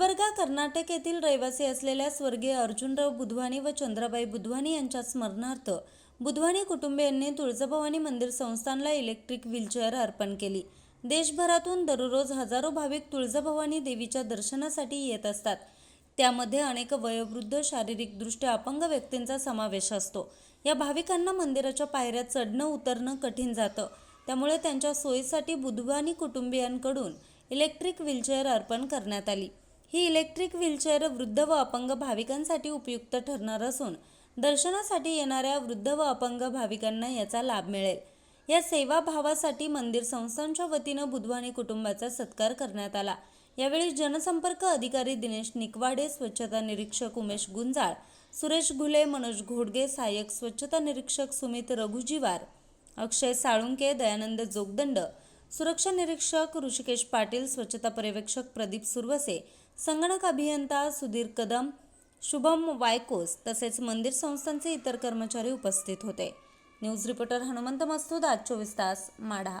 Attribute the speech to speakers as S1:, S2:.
S1: कर्नाटक येथील रहिवासी असलेल्या स्वर्गीय अर्जुनराव बुधवानी व चंद्राबाई बुधवानी यांच्या स्मरणार्थ बुधवानी कुटुंबियांनी तुळजाभवानी मंदिर संस्थानला इलेक्ट्रिक व्हीलचेअर अर्पण केली. देशभरातून दररोज हजारो भाविक तुळजाभवानी देवीच्या दर्शनासाठी येत असतात. त्यामध्ये अनेक वयोवृद्ध शारीरिकदृष्ट्या अपंग व्यक्तींचा समावेश असतो. या भाविकांना मंदिराच्या पायऱ्या चढणं उतरणं कठीण जातं. त्यामुळे त्यांच्या सोयीसाठी बुधवानी कुटुंबियांकडून इलेक्ट्रिक व्हीलचेअर अर्पण करण्यात आली. ही इलेक्ट्रिक व्हीलचेअर वृद्ध व अपंग भाविकांसाठी उपयुक्त ठरणार असून दर्शनासाठी येणाऱ्या वृद्ध व अपंग भाविकांना याचा लाभ मिळेल. या सेवाभावासाठी मंदिर संस्थांच्या वतीनं बुधवानी कुटुंबाचा सत्कार करण्यात आला. यावेळी जनसंपर्क अधिकारी दिनेश निकवाडे स्वच्छता निरीक्षक उमेश गुंजाळ सुरेश घुले मनोज घोडगे सहाय्यक स्वच्छता निरीक्षक सुमित रघुजीवार अक्षय साळुंके दयानंद जोगदंड सुरक्षा निरीक्षक ऋषिकेश पाटील स्वच्छता पर्यवेक्षक प्रदीप सुरवसे संगणक अभियंता सुधीर कदम शुभम वायकोस तसेच मंदिर संस्थांचे इतर कर्मचारी उपस्थित होते. न्यूज रिपोर्टर हनुमंत मस्तूद आज चोवीस तास माढा.